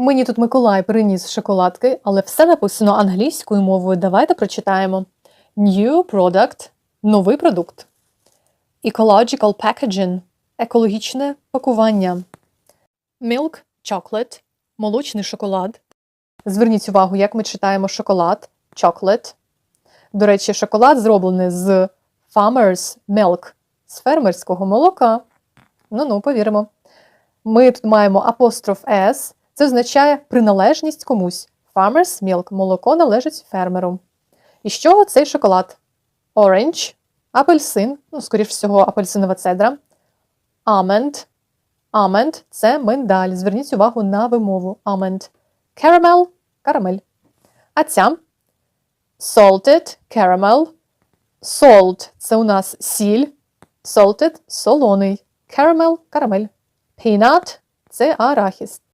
Мені тут Миколай приніс шоколадки, але все написано англійською мовою. Давайте прочитаємо. New product – новий продукт. Ecological packaging – екологічне пакування. Milk chocolate – молочний шоколад. Зверніть увагу, як ми читаємо шоколад chocolate. До речі, шоколад зроблений з farmer's milk, з фермерського молока. Ну ну, повіримо. Ми тут маємо апостроф S. Це означає приналежність комусь. Farmer's milk – молоко належить фермеру. І з чого цей шоколад? Orange – апельсин, ну, скоріш всього, апельсинова цедра. Almond – almond – це миндаль. Зверніть увагу на вимову. Almond. Caramel – карамель. А ця salted caramel. Salt – це у нас сіль. Salted – солоний. Caramel – карамель. Peanut – це арахіс.